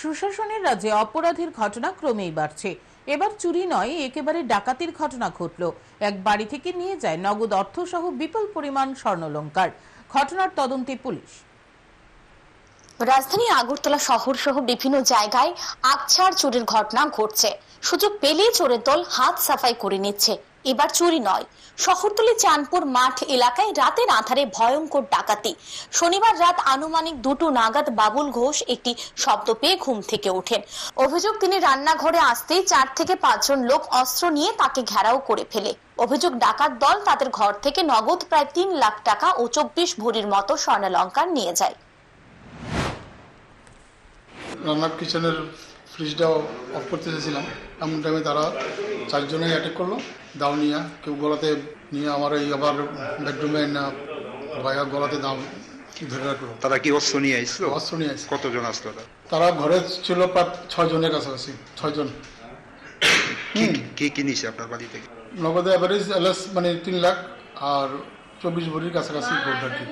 সুশাসনের রাজ্যে অপরাধের ঘটনা ক্রমেই বাড়ছে। এবার চুরি নয়, একেবারে ডাকাতির ঘটনা ঘটল। এক বাড়ি থেকে নিয়ে যায় নগদ অর্থ সহ বিপুল পরিমাণ স্বর্ণলঙ্কার। ঘটনার তদন্তে পুলিশ। রাজধানী আগরতলা শহর সহ বিভিন্ন জায়গায় আকছাড় চুরির ঘটনা ঘটছে। সুযোগ পেলেই চোরের দল হাত সাফাই করে নিচ্ছে। এবার চুরি নয়। শহরতলি চাঁদপুর মাঠ এলাকায় রাতের আধারে ভয়ঙ্কর ডাকাতি। শনিবার রাত আনুমানিক দুটো নাগাদ বাবুল ঘোষ একটি শব্দ পেয়ে ঘুম থেকে ওঠেন। অভিযোগ, তিনি রান্নাঘরে আসতেই চার থেকে পাঁচজন লোক অস্ত্র নিয়ে তাকে ঘেরাও করে ফেলে। অভিযোগ, ডাকাত দল তাদের ঘর থেকে নগদ প্রায় তিন লাখ টাকা ও চব্বিশ ভরির মতো স্বর্ণালঙ্কার নিয়ে যায়। রান্নার কিচেনের ফ্রিজটা অফ করতে চেয়েছিলাম। এমন টাইমে তারা চারজনে অ্যাটাক করল। দাও নিয়ে কেউ গলাতে নিয়ে আমার এই আবার বেডরুমে না ভাইয়া গলাতে দাম ধরে রাখল। তারা কি অস্ত্র নিয়ে আসলো? অস্ত্র নিয়ে আসছে। কতজন আসলো তারা? ঘরে ছিল প্রায় ছয় জনের কাছাকাছি ছয়জন। কি কি কি নিছে আপনার বাড়ি থেকে? নগদে অ্যাভারেজ এলএস মানে তিন লাখ আর চব্বিশ ভরির কাছাকাছি গোল্ড আর কি।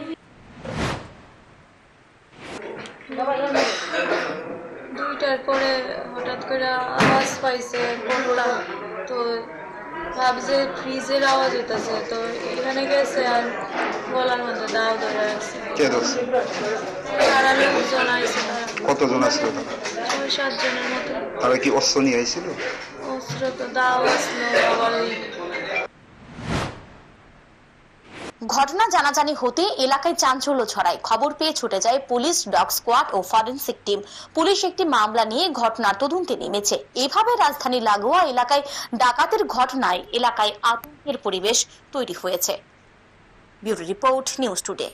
দুইটার পরে হঠাৎ করে আওয়াজ পাইছে কোনটা তো ভাবছে ফ্রিজের আওয়াজ হইতেছে তো এখানে গেছে আর গলার মধ্যে দাও ধরে আছে। কে ধরছে? তারা লোকজন আইছে কতজন আসলো তারা? ছয় সাতজনের মতো। তারা কি অস্ত্র নিয়ে আইছিল? অস্ত্র তো দাও আসলো আবার ওই ঘটনা জানাজানি হতে এলাকায় চাঞ্চল্য ছড়ায়। খবর পেয়ে ছুটে যায় পুলিশ, ডগ স্কোয়াড ও ফরেন্সিক টিম। পুলিশ একটি মামলা নিয়ে ঘটনার তদন্তে নেমেছে। এভাবে রাজধানী লাগোয়া এলাকায় ডাকাতের ঘটনায় এলাকায় আতঙ্কের পরিবেশ তৈরি হয়েছে। Bureau report news today.